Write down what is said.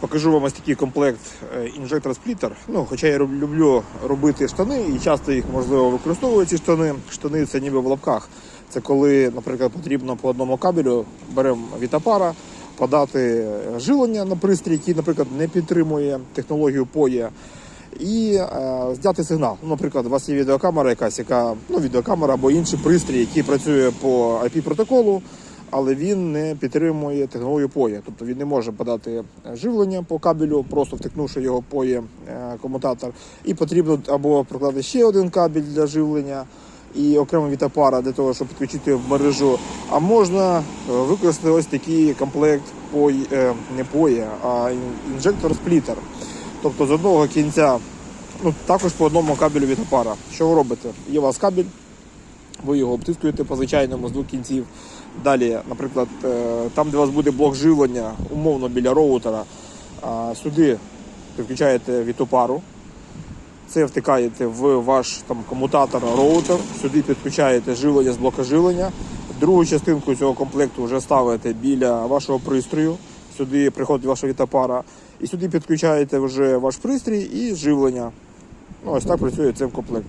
Покажу вам ось такий комплект е, інжектор сплітер. Ну, хоча я люблю робити штани і часто їх можливо використовую ці штани. Штани це ніби в лапках. Це коли, наприклад, потрібно по одному кабелю беремо вітапара, подати жилення на пристрій, який, наприклад, не підтримує технологію POE, і е, зняти сигнал. Ну, наприклад, у вас є відеокамера якась, яка ну, відеокамера або інший пристрій, який працює по IP протоколу, але він не підтримує технологію POE. Тобто він не може подати живлення по кабелю, просто втикнувши його POE е, комутатор. І потрібно або прокладати ще один кабель для живлення. І окремо вітапара для того, щоб підключити в мережу. А можна е, використати ось такий комплект е, не POE, а інжектор сплітер. Тобто з одного кінця, ну також по одному кабелю від опара. Що ви робите? Є у вас кабель, ви його обтискуєте по звичайному з двох кінців. Далі, наприклад, е, там, де у вас буде блок живлення, умовно біля роутера, сюди підключаєте вітопару. Це втикаєте в ваш там, комутатор роутер, сюди підключаєте живлення з блока живлення. Другу частинку цього комплекту вже ставите біля вашого пристрою. Сюди приходить ваша вітопара. І сюди підключаєте вже ваш пристрій і живлення. Ну, ось так працює цей комплект.